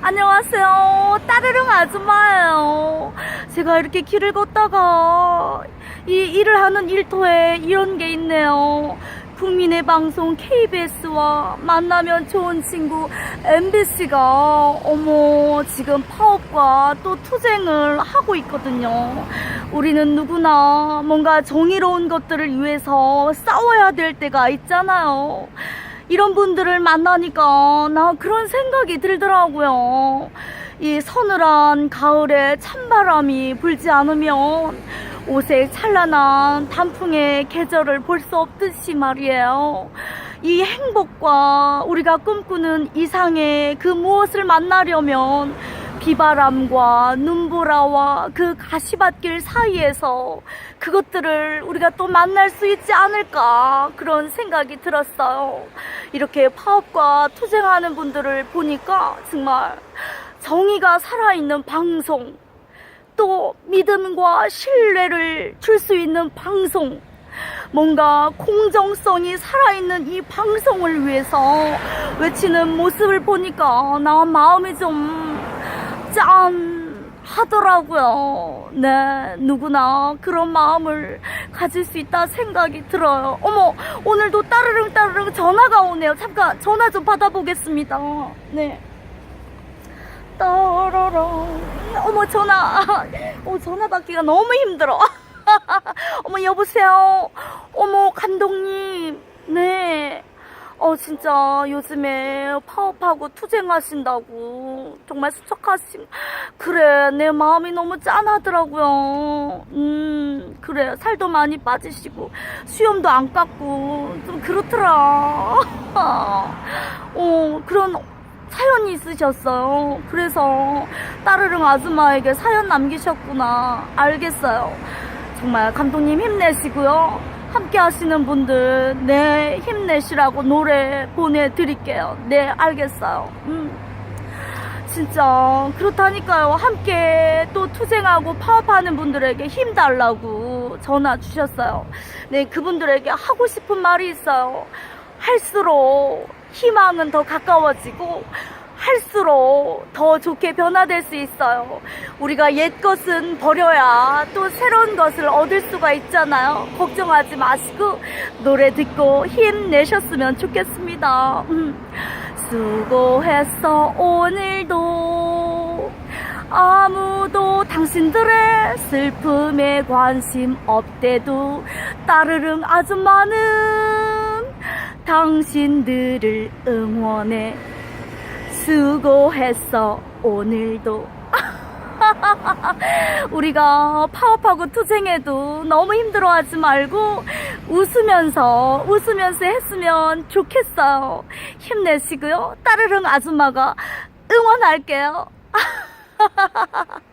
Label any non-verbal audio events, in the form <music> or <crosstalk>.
안녕하세요. 따르릉 아줌마예요. 제가 이렇게 길을 걷다가 이 일을 하는 일터에 이런 게 있네요. 국민의 방송 KBS와 만나면 좋은 친구 MBC가 어머 지금 파업과 또 투쟁을 하고 있거든요. 우리는 누구나 뭔가 정의로운 것들을 위해서 싸워야 될 때가 있잖아요. 이런 분들을 만나니까 나 그런 생각이 들더라고요. 이 서늘한 가을에 찬바람이 불지 않으면 옷에 찬란한 단풍의 계절을 볼 수 없듯이 말이에요. 이 행복과 우리가 꿈꾸는 이상의 그 무엇을 만나려면 비바람과 눈보라와 그 가시밭길 사이에서 그것들을 우리가 또 만날 수 있지 않을까 그런 생각이 들었어요. 이렇게 파업과 투쟁하는 분들을 보니까 정말 정의가 살아있는 방송, 또 믿음과 신뢰를 줄 수 있는 방송, 뭔가 공정성이 살아있는 이 방송을 위해서 외치는 모습을 보니까 나 마음이 좀 짠 하더라고요. 네, 누구나 그런 마음을 가질 수 있다 생각이 들어요. 어머, 오늘도 따르릉 따르릉 전화가 오네요. 잠깐 전화 좀 받아보겠습니다. 네. 따라랑. 어머, 전화. 어, 전화 받기가 너무 힘들어. 어머, 여보세요. 어머, 감독님. 네. 어, 진짜 요즘에 파업하고 투쟁하신다고. 정말 수척하신. 그래, 내 마음이 너무 짠하더라고요. 음, 그래. 살도 많이 빠지시고, 수염도 안 깎고, 좀 그렇더라. <laughs> 어, 그런 사연이 있으셨어요. 그래서 따르릉 아줌마에게 사연 남기셨구나. 알겠어요. 정말 감독님 힘내시고요. 함께 하시는 분들, 네, 힘내시라고 노래 보내드릴게요. 네, 알겠어요. 음. 진짜, 그렇다니까요. 함께 또 투쟁하고 파업하는 분들에게 힘 달라고 전화 주셨어요. 네, 그분들에게 하고 싶은 말이 있어요. 할수록 희망은 더 가까워지고, 할수록 더 좋게 변화될 수 있어요. 우리가 옛 것은 버려야 또 새로운 것을 얻을 수가 있잖아요. 걱정하지 마시고 노래 듣고 힘내셨으면 좋겠습니다. 음. 수고했어 오늘도 아무도 당신들의 슬픔에 관심 없대도 따르릉 아줌마는 당신들을 응원해 수고했어 오늘도. <laughs> 우리가 파업하고 투쟁해도 너무 힘들어하지 말고 웃으면서 웃으면서 했으면 좋겠어요. 힘내시고요. 따르릉 아줌마가 응원할게요 <laughs>